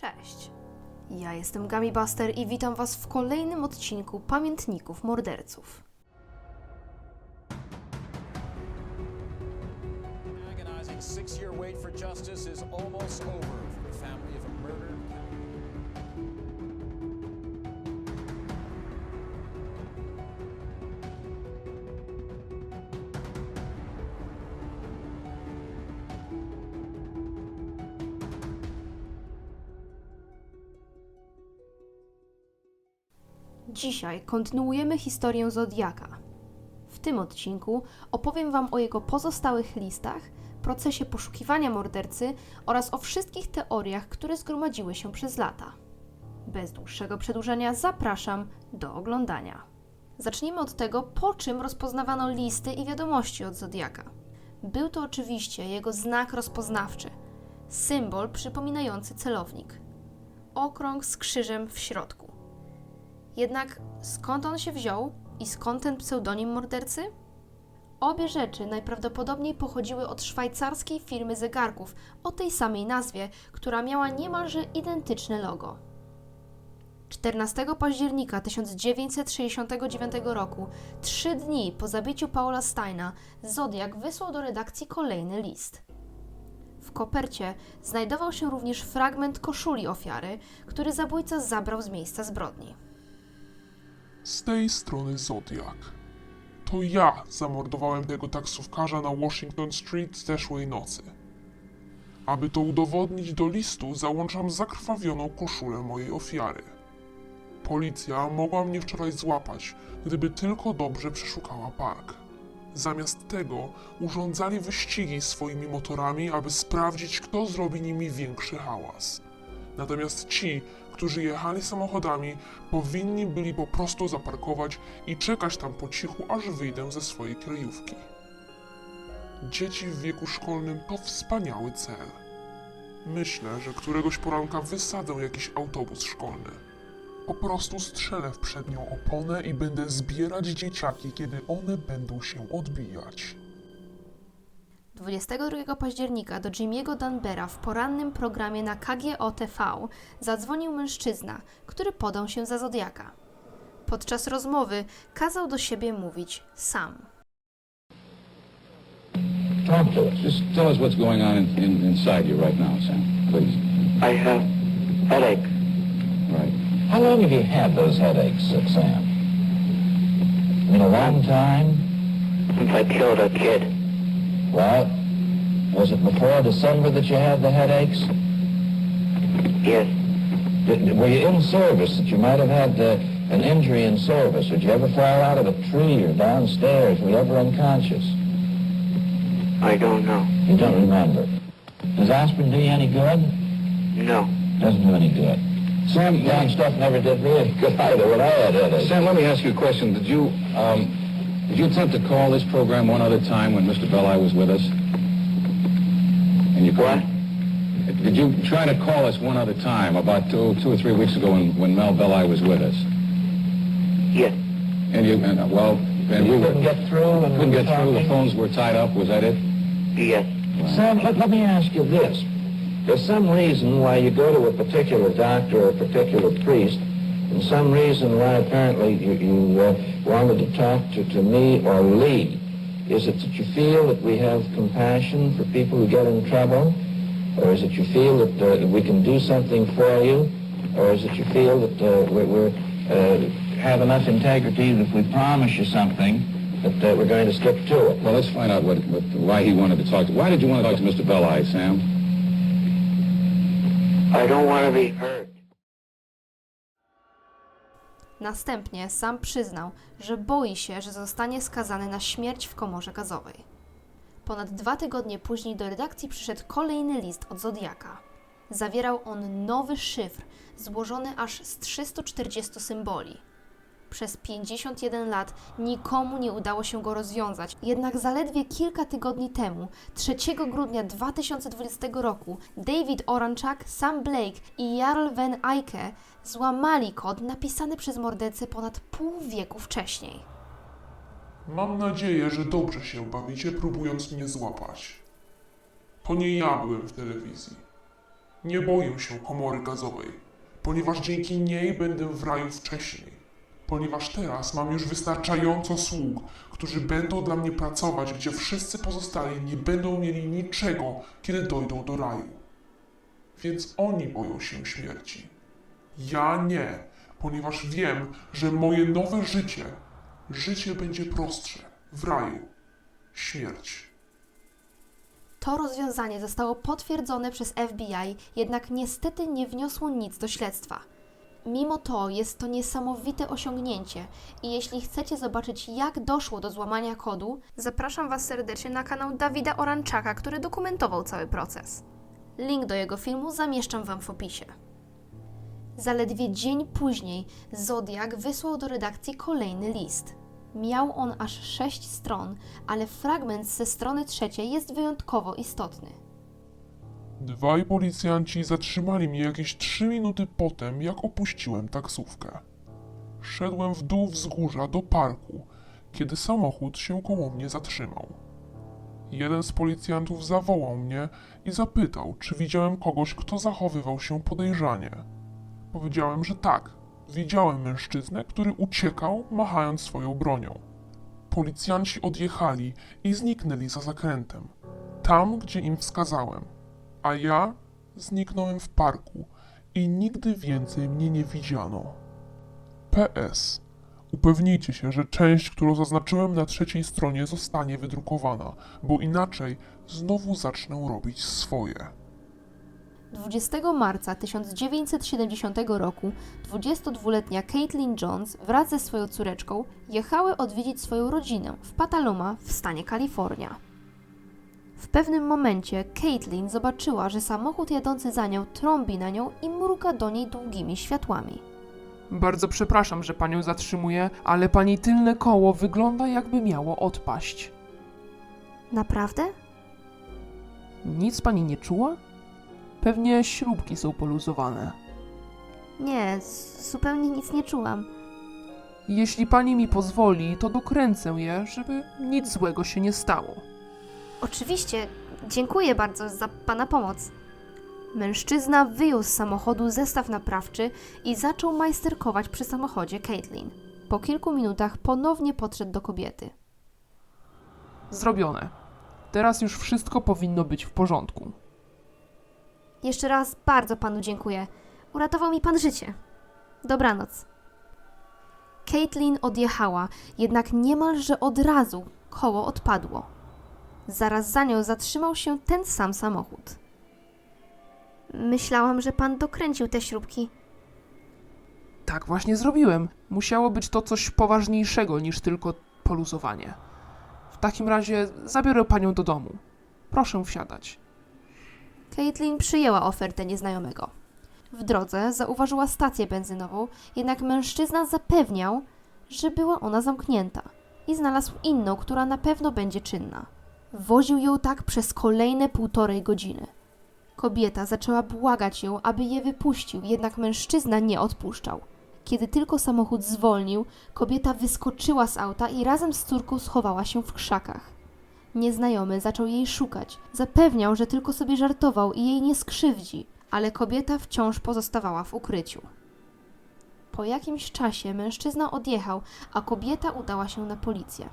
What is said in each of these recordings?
Cześć. Ja jestem Gami Buster i witam Was w kolejnym odcinku Pamiętników Morderców. agonizing six-year wait for justice is almost over Dzisiaj kontynuujemy historię Zodiaka. W tym odcinku opowiem Wam o jego pozostałych listach, procesie poszukiwania mordercy oraz o wszystkich teoriach, które zgromadziły się przez lata. Bez dłuższego przedłużenia zapraszam do oglądania. Zacznijmy od tego, po czym rozpoznawano listy i wiadomości od Zodiaka. Był to oczywiście jego znak rozpoznawczy, symbol przypominający celownik. Okrąg z krzyżem w środku. Jednak skąd on się wziął i skąd ten pseudonim mordercy? Obie rzeczy najprawdopodobniej pochodziły od szwajcarskiej firmy zegarków o tej samej nazwie, która miała niemalże identyczne logo. 14 października 1969 roku, trzy dni po zabiciu Paula Steina, Zodiak wysłał do redakcji kolejny list. W kopercie znajdował się również fragment koszuli ofiary, który zabójca zabrał z miejsca zbrodni. Z tej strony Zodiak. To ja zamordowałem tego taksówkarza na Washington Street zeszłej nocy. Aby to udowodnić do listu, załączam zakrwawioną koszulę mojej ofiary. Policja mogła mnie wczoraj złapać, gdyby tylko dobrze przeszukała park. Zamiast tego urządzali wyścigi swoimi motorami, aby sprawdzić, kto zrobi nimi większy hałas. Natomiast ci, którzy jechali samochodami, powinni byli po prostu zaparkować i czekać tam po cichu, aż wyjdę ze swojej kryjówki. Dzieci w wieku szkolnym to wspaniały cel. Myślę, że któregoś poranka wysadzę jakiś autobus szkolny. Po prostu strzelę w przednią oponę i będę zbierać dzieciaki, kiedy one będą się odbijać. 22 października do Jimmy'ego Danbera w porannym programie na KGO TV zadzwonił mężczyzna, który podał się za Zodiaka. Podczas rozmowy kazał do siebie mówić sam. Talk to us. Just tell us what's going on in, in, inside you right now, Sam. Please. I have headache. Right. How long have you had those headaches, Sam? In a long time? Since I killed a kid. Well, was it before December that you had the headaches? Yes. Did, were you in service that you might have had uh, an injury in service? Did you ever fall out of a tree or downstairs? Were you ever unconscious? I don't know. You don't remember. Does aspirin do you any good? No. Doesn't do any good. Sam, that stuff never did me any good either when I had headaches. Sam, let me ask you a question. Did you, um, did you attempt to call this program one other time when Mr. Belli was with us? And you What? Did you try to call us one other time about two, two or three weeks ago when, when Mel Belli was with us? Yes. And you, and, uh, well, and we You were, couldn't get through and couldn't we get were through. The phones were tied up. Was that it? Yes. Sam, let, let me ask you this. There's some reason why you go to a particular doctor or a particular priest, and some reason why apparently you, you uh, wanted to talk to, to me or Lee. Is it that you feel that we have compassion for people who get in trouble? Or is it you feel that uh, we can do something for you? Or is it you feel that uh, we're, we're uh, have enough integrity that if we promise you something, that uh, we're going to stick to it? Well, let's find out what, what, why he wanted to talk to. Why did you want to talk to Mr. Belli, Sam? I don't want to be hurt. Następnie sam przyznał, że boi się, że zostanie skazany na śmierć w komorze gazowej. Ponad dwa tygodnie później do redakcji przyszedł kolejny list od Zodiaka. Zawierał on nowy szyfr, złożony aż z 340 symboli. Przez 51 lat nikomu nie udało się go rozwiązać, jednak zaledwie kilka tygodni temu, 3 grudnia 2020 roku, David Oranczak, Sam Blake i Jarl Van Eyke złamali kod napisany przez mordercę ponad pół wieku wcześniej. Mam nadzieję, że dobrze się bawicie, próbując mnie złapać. To nie ja byłem w telewizji. Nie boję się komory gazowej, ponieważ dzięki niej będę w raju wcześniej. Ponieważ teraz mam już wystarczająco sług, którzy będą dla mnie pracować, gdzie wszyscy pozostali nie będą mieli niczego, kiedy dojdą do raju. Więc oni boją się śmierci. Ja nie, ponieważ wiem, że moje nowe życie, życie będzie prostsze w raju. Śmierć. To rozwiązanie zostało potwierdzone przez FBI, jednak niestety nie wniosło nic do śledztwa. Mimo to jest to niesamowite osiągnięcie i jeśli chcecie zobaczyć jak doszło do złamania kodu, zapraszam Was serdecznie na kanał Dawida Oranczaka, który dokumentował cały proces. Link do jego filmu zamieszczam Wam w opisie. Zaledwie dzień później Zodiak wysłał do redakcji kolejny list. Miał on aż sześć stron, ale fragment ze strony trzeciej jest wyjątkowo istotny. Dwaj policjanci zatrzymali mnie jakieś trzy minuty potem, jak opuściłem taksówkę. Szedłem w dół wzgórza do parku, kiedy samochód się koło mnie zatrzymał. Jeden z policjantów zawołał mnie i zapytał, czy widziałem kogoś, kto zachowywał się podejrzanie. Powiedziałem, że tak. Widziałem mężczyznę, który uciekał, machając swoją bronią. Policjanci odjechali i zniknęli za zakrętem, tam, gdzie im wskazałem a ja zniknąłem w parku i nigdy więcej mnie nie widziano. PS. Upewnijcie się, że część, którą zaznaczyłem na trzeciej stronie, zostanie wydrukowana, bo inaczej znowu zacznę robić swoje. 20 marca 1970 roku 22-letnia Caitlin Jones wraz ze swoją córeczką jechały odwiedzić swoją rodzinę w Pataluma w stanie Kalifornia. W pewnym momencie Caitlin zobaczyła, że samochód jadący za nią trąbi na nią i mruga do niej długimi światłami. Bardzo przepraszam, że panią zatrzymuję, ale pani tylne koło wygląda jakby miało odpaść. Naprawdę? Nic pani nie czuła? Pewnie śrubki są poluzowane. Nie, zupełnie nic nie czułam. Jeśli pani mi pozwoli, to dokręcę je, żeby nic złego się nie stało. Oczywiście, dziękuję bardzo za Pana pomoc. Mężczyzna wyjął z samochodu zestaw naprawczy i zaczął majsterkować przy samochodzie Caitlin. Po kilku minutach ponownie podszedł do kobiety. Zrobione. Teraz już wszystko powinno być w porządku. Jeszcze raz bardzo Panu dziękuję. Uratował mi Pan życie. Dobranoc. Caitlin odjechała, jednak niemalże od razu koło odpadło. Zaraz za nią zatrzymał się ten sam samochód. Myślałam, że Pan dokręcił te śrubki. Tak właśnie zrobiłem. Musiało być to coś poważniejszego niż tylko poluzowanie. W takim razie zabiorę panią do domu. Proszę wsiadać. Caitlin przyjęła ofertę nieznajomego. W drodze zauważyła stację benzynową, jednak mężczyzna zapewniał, że była ona zamknięta i znalazł inną, która na pewno będzie czynna. Woził ją tak przez kolejne półtorej godziny. Kobieta zaczęła błagać ją, aby je wypuścił, jednak mężczyzna nie odpuszczał. Kiedy tylko samochód zwolnił, kobieta wyskoczyła z auta i razem z córką schowała się w krzakach. Nieznajomy zaczął jej szukać. Zapewniał, że tylko sobie żartował i jej nie skrzywdzi, ale kobieta wciąż pozostawała w ukryciu. Po jakimś czasie mężczyzna odjechał, a kobieta udała się na policję.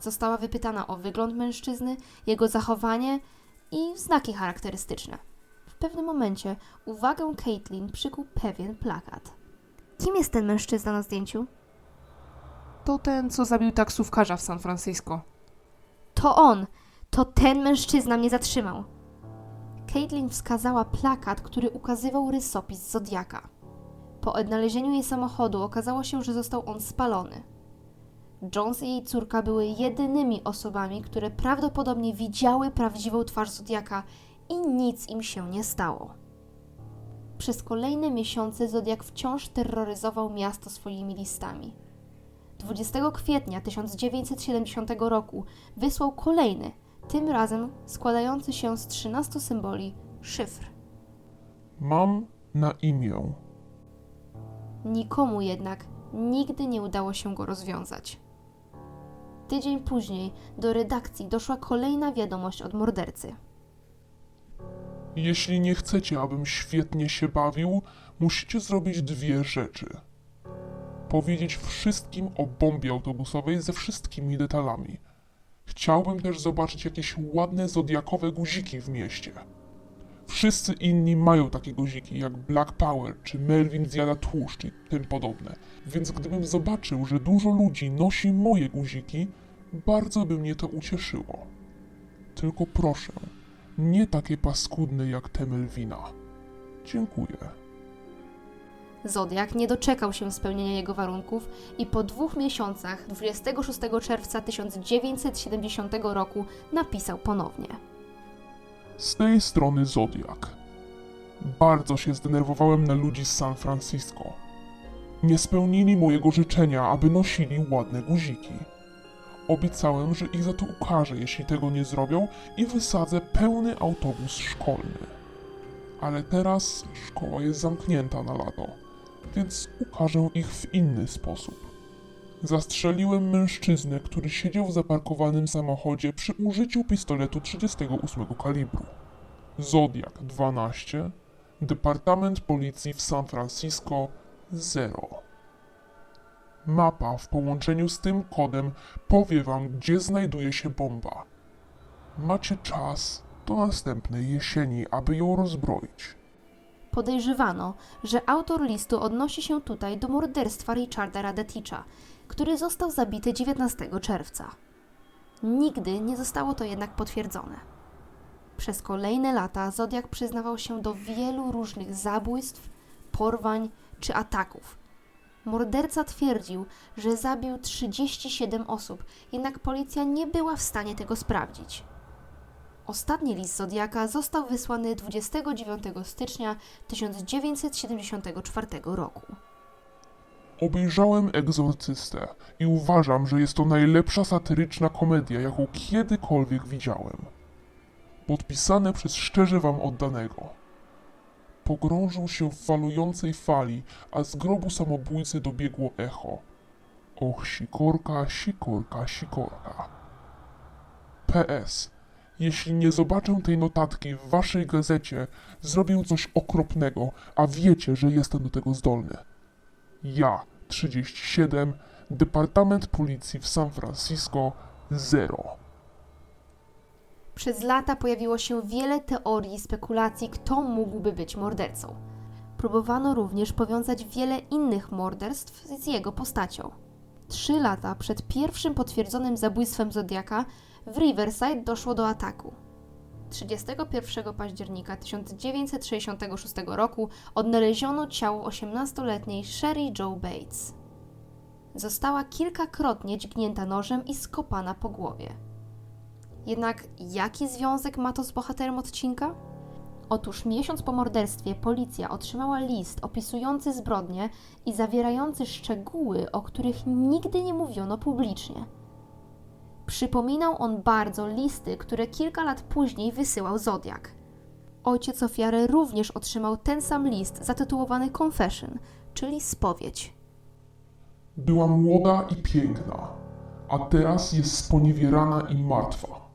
Została wypytana o wygląd mężczyzny, jego zachowanie i znaki charakterystyczne. W pewnym momencie uwagę Caitlin przykuł pewien plakat. Kim jest ten mężczyzna na zdjęciu? To ten, co zabił taksówkarza w San Francisco. To on! To ten mężczyzna mnie zatrzymał! Caitlin wskazała plakat, który ukazywał rysopis Zodiaka. Po odnalezieniu jej samochodu okazało się, że został on spalony. Jones i jej córka były jedynymi osobami, które prawdopodobnie widziały prawdziwą twarz Zodiaka i nic im się nie stało. Przez kolejne miesiące Zodiak wciąż terroryzował miasto swoimi listami. 20 kwietnia 1970 roku wysłał kolejny, tym razem składający się z 13 symboli, szyfr. Mam na imię. Nikomu jednak nigdy nie udało się go rozwiązać. Tydzień później do redakcji doszła kolejna wiadomość od mordercy. Jeśli nie chcecie, abym świetnie się bawił, musicie zrobić dwie rzeczy. Powiedzieć wszystkim o bombie autobusowej ze wszystkimi detalami. Chciałbym też zobaczyć jakieś ładne zodiakowe guziki w mieście. Wszyscy inni mają takie guziki jak Black Power czy Melvin zjada tłuszcz i tym podobne. Więc gdybym zobaczył, że dużo ludzi nosi moje guziki, bardzo by mnie to ucieszyło. Tylko proszę, nie takie paskudne jak te Melvina. Dziękuję. Zodiak nie doczekał się spełnienia jego warunków i po dwóch miesiącach, 26 czerwca 1970 roku, napisał ponownie. Z tej strony Zodiak. Bardzo się zdenerwowałem na ludzi z San Francisco. Nie spełnili mojego życzenia, aby nosili ładne guziki. Obiecałem, że ich za to ukażę, jeśli tego nie zrobią i wysadzę pełny autobus szkolny. Ale teraz szkoła jest zamknięta na lato, więc ukażę ich w inny sposób. Zastrzeliłem mężczyznę, który siedział w zaparkowanym samochodzie przy użyciu pistoletu 38 kalibru. Zodiak 12, Departament Policji w San Francisco 0. Mapa w połączeniu z tym kodem powie wam, gdzie znajduje się bomba. Macie czas do następnej jesieni, aby ją rozbroić. Podejrzewano, że autor listu odnosi się tutaj do morderstwa Richarda Radeticha, który został zabity 19 czerwca. Nigdy nie zostało to jednak potwierdzone. Przez kolejne lata Zodiak przyznawał się do wielu różnych zabójstw, porwań czy ataków. Morderca twierdził, że zabił 37 osób, jednak policja nie była w stanie tego sprawdzić. Ostatni list Zodiaka został wysłany 29 stycznia 1974 roku. Obejrzałem Egzorcystę i uważam, że jest to najlepsza satyryczna komedia, jaką kiedykolwiek widziałem. Podpisane przez szczerze wam oddanego. Pogrążył się w falującej fali, a z grobu samobójcy dobiegło echo. Och, sikorka, sikorka, sikorka. PS. Jeśli nie zobaczę tej notatki w waszej gazecie, zrobię coś okropnego, a wiecie, że jestem do tego zdolny. Ja, 37, Departament Policji w San Francisco, 0. Przez lata pojawiło się wiele teorii i spekulacji, kto mógłby być mordercą. Próbowano również powiązać wiele innych morderstw z jego postacią. Trzy lata przed pierwszym potwierdzonym zabójstwem Zodiaka w Riverside doszło do ataku. 31 października 1966 roku odnaleziono ciało 18-letniej Sherry Joe Bates. Została kilkakrotnie dźgnięta nożem i skopana po głowie. Jednak jaki związek ma to z bohaterem odcinka? Otóż miesiąc po morderstwie policja otrzymała list opisujący zbrodnię i zawierający szczegóły, o których nigdy nie mówiono publicznie. Przypominał on bardzo listy, które kilka lat później wysyłał Zodiak. Ojciec ofiary również otrzymał ten sam list zatytułowany Confession, czyli spowiedź. Była młoda i piękna, a teraz jest sponiewierana i martwa.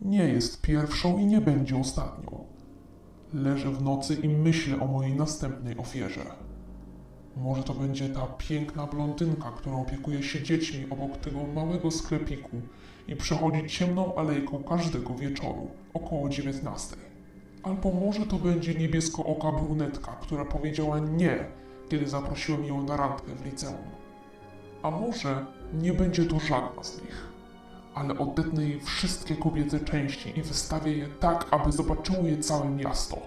Nie jest pierwszą i nie będzie ostatnią. Leżę w nocy i myślę o mojej następnej ofierze. Może to będzie ta piękna blondynka, która opiekuje się dziećmi obok tego małego sklepiku i przechodzi ciemną alejką każdego wieczoru, około 19. Albo może to będzie niebieskooka brunetka, która powiedziała nie, kiedy zaprosiłem ją na randkę w liceum. A może nie będzie to żadna z nich, ale odetnę jej wszystkie kobiece części i wystawię je tak, aby zobaczyło je całe miasto.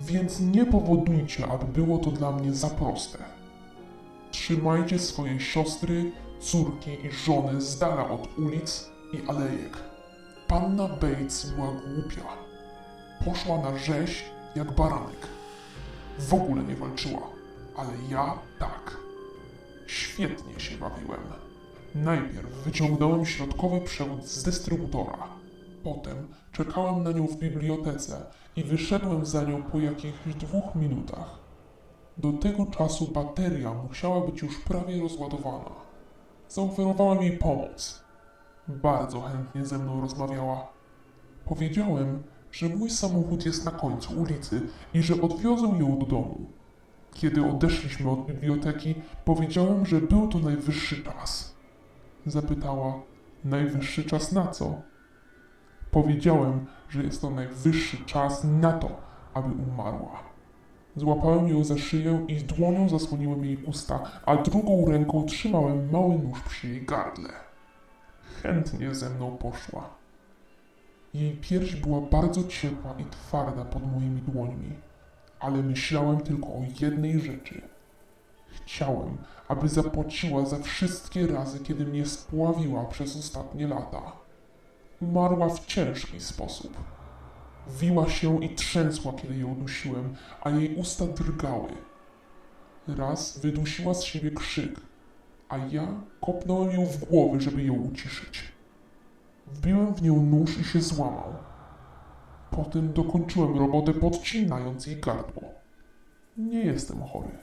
Więc nie powodujcie, aby było to dla mnie za proste. Trzymajcie swoje siostry, córki i żony z dala od ulic i alejek. Panna Bates była głupia. Poszła na rzeź jak baranek. W ogóle nie walczyła, ale ja tak. Świetnie się bawiłem. Najpierw wyciągnąłem środkowy przewód z dystrybutora. Potem czekałem na nią w bibliotece i wyszedłem za nią po jakichś dwóch minutach. Do tego czasu bateria musiała być już prawie rozładowana. Zaoferowałem jej pomoc. Bardzo chętnie ze mną rozmawiała. Powiedziałem, że mój samochód jest na końcu ulicy i że odwiozę ją do domu. Kiedy odeszliśmy od biblioteki, powiedziałem, że był to najwyższy czas. Zapytała, najwyższy czas na co? Powiedziałem, że jest to najwyższy czas na to, aby umarła. Złapałem ją za szyję i dłonią zasłoniłem jej usta, a drugą ręką trzymałem mały nóż przy jej gardle. Chętnie ze mną poszła. Jej pierś była bardzo ciepła i twarda pod moimi dłońmi, ale myślałem tylko o jednej rzeczy. Chciałem, aby zapłaciła za wszystkie razy, kiedy mnie spławiła przez ostatnie lata. Umarła w ciężki sposób. Wiła się i trzęsła, kiedy ją dusiłem, a jej usta drgały. Raz wydusiła z siebie krzyk, a ja kopnąłem ją w głowę, żeby ją uciszyć. Wbiłem w nią nóż i się złamał. Potem dokończyłem robotę podcinając jej gardło. Nie jestem chory.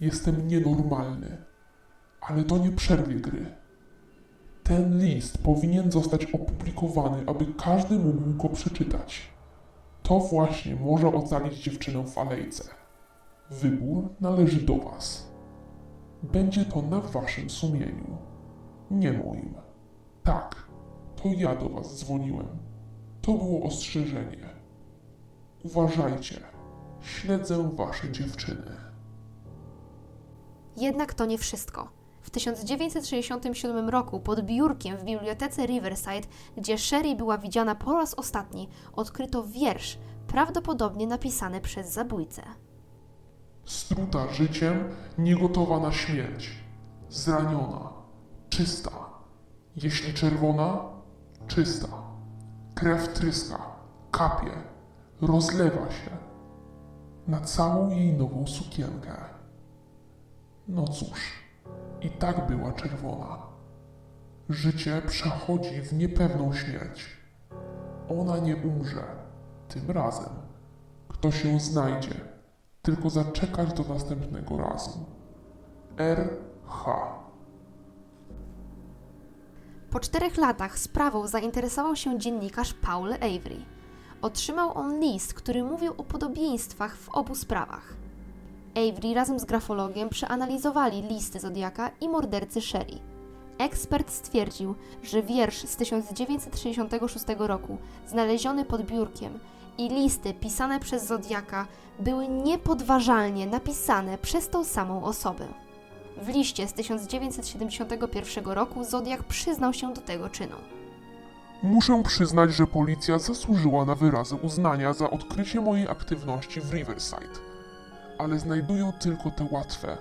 Jestem nienormalny. Ale to nie przerwie gry. Ten list powinien zostać opublikowany, aby każdy mógł go przeczytać. To właśnie może ocalić dziewczynę w alejce. Wybór należy do Was. Będzie to na Waszym sumieniu, nie moim. Tak, to ja do Was dzwoniłem. To było ostrzeżenie. Uważajcie, śledzę Wasze dziewczyny. Jednak to nie wszystko. W 1967 roku pod biurkiem w bibliotece Riverside, gdzie Sherry była widziana po raz ostatni, odkryto wiersz, prawdopodobnie napisany przez zabójcę. Struta życiem, niegotowa na śmierć. Zraniona, czysta. Jeśli czerwona, czysta. Krew tryska, kapie, rozlewa się na całą jej nową sukienkę. No cóż, i tak była czerwona. Życie przechodzi w niepewną śmierć. Ona nie umrze, tym razem. Ktoś ją znajdzie, tylko zaczekać do następnego razu. R.H. Po czterech latach sprawą zainteresował się dziennikarz Paul Avery. Otrzymał on list, który mówił o podobieństwach w obu sprawach. Avery razem z grafologiem przeanalizowali listy Zodiaka i mordercy Sherry. Ekspert stwierdził, że wiersz z 1966 roku, znaleziony pod biurkiem, i listy pisane przez Zodiaka były niepodważalnie napisane przez tą samą osobę. W liście z 1971 roku Zodiak przyznał się do tego czynu. Muszę przyznać, że policja zasłużyła na wyrazy uznania za odkrycie mojej aktywności w Riverside. Ale znajdują tylko te łatwe.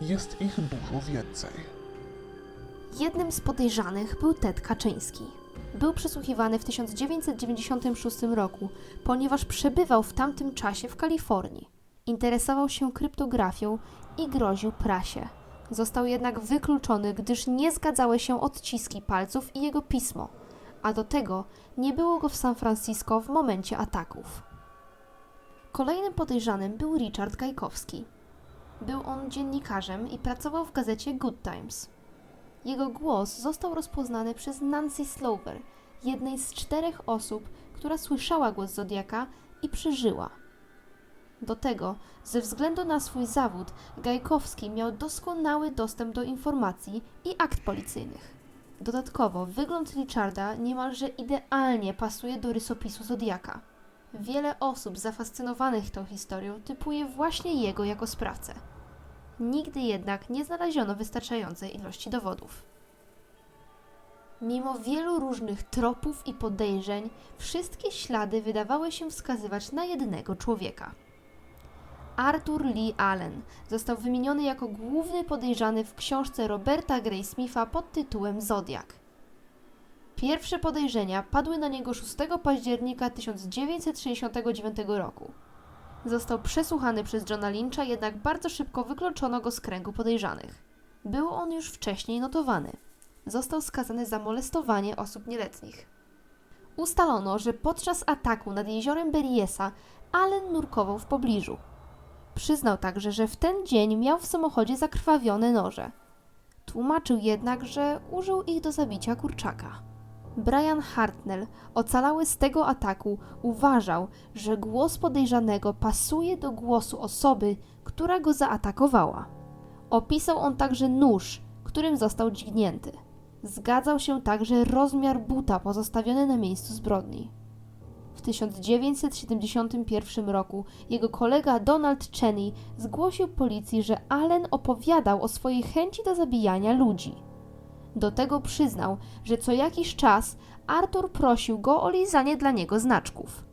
Jest ich dużo więcej. Jednym z podejrzanych był Ted Kaczyński. Był przesłuchiwany w 1996 roku, ponieważ przebywał w tamtym czasie w Kalifornii. Interesował się kryptografią i groził prasie. Został jednak wykluczony, gdyż nie zgadzały się odciski palców i jego pismo, a do tego nie było go w San Francisco w momencie ataków. Kolejnym podejrzanym był Richard Gajkowski. Był on dziennikarzem i pracował w gazecie Good Times. Jego głos został rozpoznany przez Nancy Slover, jednej z czterech osób, która słyszała głos Zodiaka i przeżyła. Do tego, ze względu na swój zawód, Gajkowski miał doskonały dostęp do informacji i akt policyjnych. Dodatkowo, wygląd Richarda niemalże idealnie pasuje do rysopisu Zodiaka. Wiele osób zafascynowanych tą historią typuje właśnie jego jako sprawcę. Nigdy jednak nie znaleziono wystarczającej ilości dowodów. Mimo wielu różnych tropów i podejrzeń, wszystkie ślady wydawały się wskazywać na jednego człowieka. Arthur Lee Allen został wymieniony jako główny podejrzany w książce Roberta Gray Smitha pod tytułem Zodiak. Pierwsze podejrzenia padły na niego 6 października 1969 roku. Został przesłuchany przez Johna Lyncha, jednak bardzo szybko wykluczono go z kręgu podejrzanych. Był on już wcześniej notowany. Został skazany za molestowanie osób nieletnich. Ustalono, że podczas ataku nad jeziorem Beriesa Allen nurkował w pobliżu. Przyznał także, że w ten dzień miał w samochodzie zakrwawione noże. Tłumaczył jednak, że użył ich do zabicia kurczaka. Brian Hartnell, ocalały z tego ataku, uważał, że głos podejrzanego pasuje do głosu osoby, która go zaatakowała. Opisał on także nóż, którym został dźgnięty. Zgadzał się także rozmiar buta pozostawiony na miejscu zbrodni. W 1971 roku jego kolega Donald Cheney zgłosił policji, że Allen opowiadał o swojej chęci do zabijania ludzi. Do tego przyznał, że co jakiś czas Arthur prosił go o lizanie dla niego znaczków.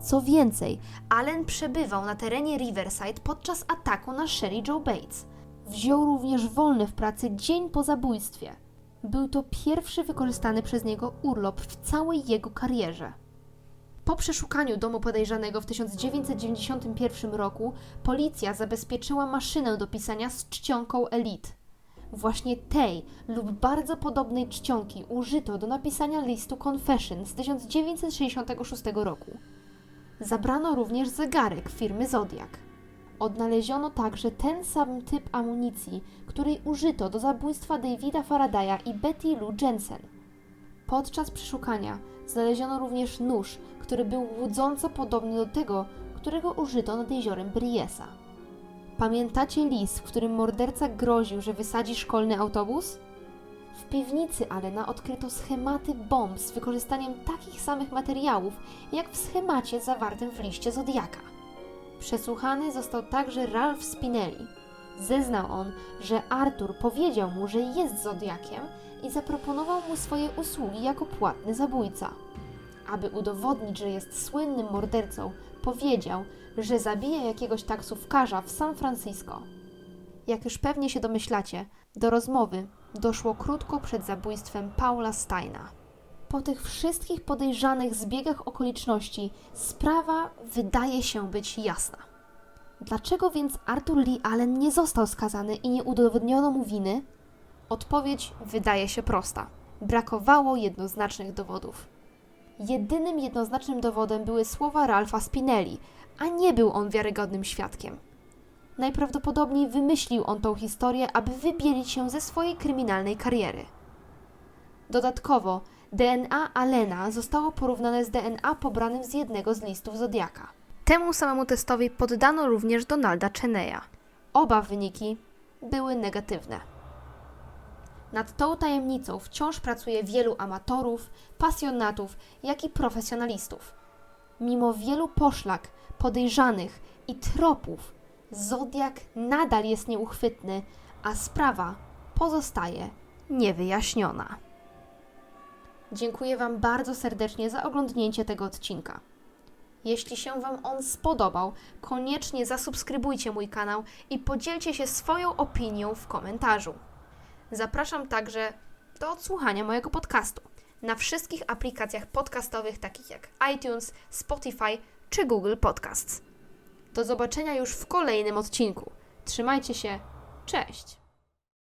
Co więcej, Allen przebywał na terenie Riverside podczas ataku na Sherry Joe Bates. Wziął również wolny w pracy dzień po zabójstwie. Był to pierwszy wykorzystany przez niego urlop w całej jego karierze. Po przeszukaniu domu podejrzanego w 1991 roku policja zabezpieczyła maszynę do pisania z czcionką Elite. Właśnie tej lub bardzo podobnej czcionki użyto do napisania listu Confession z 1966 roku. Zabrano również zegarek firmy Zodiac. Odnaleziono także ten sam typ amunicji, której użyto do zabójstwa Davida Faradaya i Betty Lou Jensen. Podczas przeszukania znaleziono również nóż, który był łudząco podobny do tego, którego użyto nad jeziorem Briesa. Pamiętacie list, w którym morderca groził, że wysadzi szkolny autobus? W piwnicy Alena odkryto schematy bomb z wykorzystaniem takich samych materiałów, jak w schemacie zawartym w liście Zodiaka. Przesłuchany został także Ralph Spinelli. Zeznał on, że Arthur powiedział mu, że jest Zodiakiem i zaproponował mu swoje usługi jako płatny zabójca. Aby udowodnić, że jest słynnym mordercą, powiedział, że zabija jakiegoś taksówkarza w San Francisco. Jak już pewnie się domyślacie, do rozmowy doszło krótko przed zabójstwem Paula Steina. Po tych wszystkich podejrzanych zbiegach okoliczności sprawa wydaje się być jasna. Dlaczego więc Arthur Lee Allen nie został skazany i nie udowodniono mu winy? Odpowiedź wydaje się prosta. Brakowało jednoznacznych dowodów. Jedynym jednoznacznym dowodem były słowa Ralpha Spinelli, a nie był on wiarygodnym świadkiem. Najprawdopodobniej wymyślił on tą historię, aby wybielić się ze swojej kryminalnej kariery. Dodatkowo, DNA Allena zostało porównane z DNA pobranym z jednego z listów Zodiaka. Temu samemu testowi poddano również Donalda Cheneya. Oba wyniki były negatywne. Nad tą tajemnicą wciąż pracuje wielu amatorów, pasjonatów, jak i profesjonalistów. Mimo wielu poszlak, podejrzanych i tropów, Zodiak nadal jest nieuchwytny, a sprawa pozostaje niewyjaśniona. Dziękuję Wam bardzo serdecznie za oglądnięcie tego odcinka. Jeśli się Wam on spodobał, koniecznie zasubskrybujcie mój kanał i podzielcie się swoją opinią w komentarzu. Zapraszam także do odsłuchania mojego podcastu na wszystkich aplikacjach podcastowych takich jak iTunes, Spotify czy Google Podcasts. Do zobaczenia już w kolejnym odcinku. Trzymajcie się, cześć!